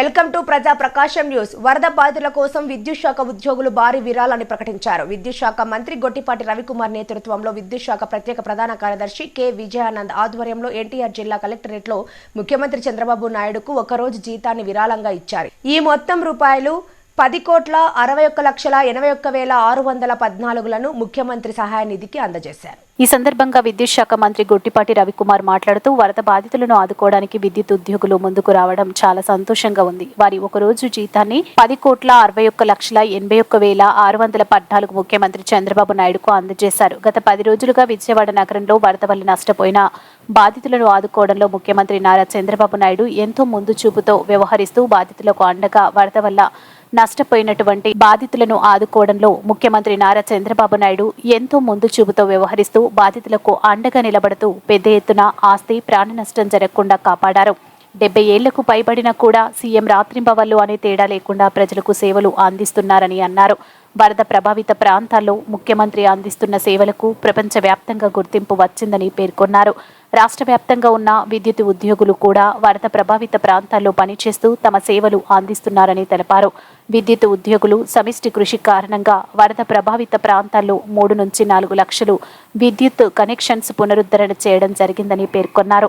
Welcome to ప్రజా ప్రకాశం news. వరద బాధితుల కోసం విద్యుత్ శాఖ ఉద్యోగులు భారీ విరాళాన్ని ప్రకటించారు. విద్యుత్ శాఖ మంత్రి గొట్టిపాటి రవికుమార్ నేతృత్వంలో విద్యుత్ శాఖ ప్రత్యేక ప్రధాన కార్యదర్శి కె. విజయానంద్ ఆధ్వర్యంలో ఎన్టీఆర్ జిల్లా కలెక్టరేట్లో ముఖ్యమంత్రి చంద్రబాబు నాయుడుకు ఒకరోజు జీతాన్ని విరాళంగా ఇచ్చారు. ఈ మొత్తం రూపాయలు పది కోట్ల అరవై ఒక్క లక్షల ఎనభై ఒక్క వేల ఆరు వందల పద్నాలుగులను ముఖ్యమంత్రి సహాయ నిధికి అందజేశారు. ఈ సందర్భంగా విద్యుత్ శాఖ మంత్రి గొట్టిపాటి రవికుమార్ మాట్లాడుతూ వరద బాధితులను ఆదుకోవడానికి విద్యుత్ ఉద్యోగులు ముందుకు రావడం చాలా సంతోషంగా ఉంది. వారి ఒక రోజు జీతాన్ని పది కోట్ల అరవై ఒక్క లక్షల ఎనభై ఒక్క వేల ఆరు వందల పద్నాలుగు ముఖ్యమంత్రి చంద్రబాబు నాయుడుకు అందజేశారు. గత పది రోజులుగా విజయవాడ నగరంలో వరద వల్ల నష్టపోయిన బాధితులను ఆదుకోవడంలో ముఖ్యమంత్రి నారా చంద్రబాబు నాయుడు ఎంతో ముందు చూపుతో వ్యవహరిస్తూ బాధితులకు అండగా వరద వల్ల నష్టపోయినటువంటి బాధితులను ఆదుకోవడంలో ముఖ్యమంత్రి నారా చంద్రబాబు నాయుడు ఎంతో ముందు చూపుతో వ్యవహరిస్తూ బాధితులకు అండగా నిలబడుతూ పెద్ద ఎత్తున ఆస్తి ప్రాణ నష్టం జరగకుండా కాపాడారు. డెబ్బై ఏళ్ళకు పైబడినా కూడా సీఎం రాత్రింబవళ్ళు అనే తేడా లేకుండా ప్రజలకు సేవలు అందిస్తున్నారని అన్నారు. వరద ప్రభావిత ప్రాంతాల్లో ముఖ్యమంత్రి అందిస్తున్న సేవలకు ప్రపంచవ్యాప్తంగా గుర్తింపు వచ్చిందని పేర్కొన్నారు. రాష్ట్ర వ్యాప్తంగా ఉన్న విద్యుత్ ఉద్యోగులు కూడా వరద ప్రభావిత ప్రాంతాల్లో పనిచేస్తూ తమ సేవలు అందిస్తున్నారని తెలిపారు. విద్యుత్ ఉద్యోగులు సమిష్టి కృషి కారణంగా వరద ప్రభావిత ప్రాంతాల్లో మూడు నుంచి నాలుగు లక్షలు విద్యుత్ కనెక్షన్స్ పునరుద్ధరణ చేయడం జరిగిందని పేర్కొన్నారు.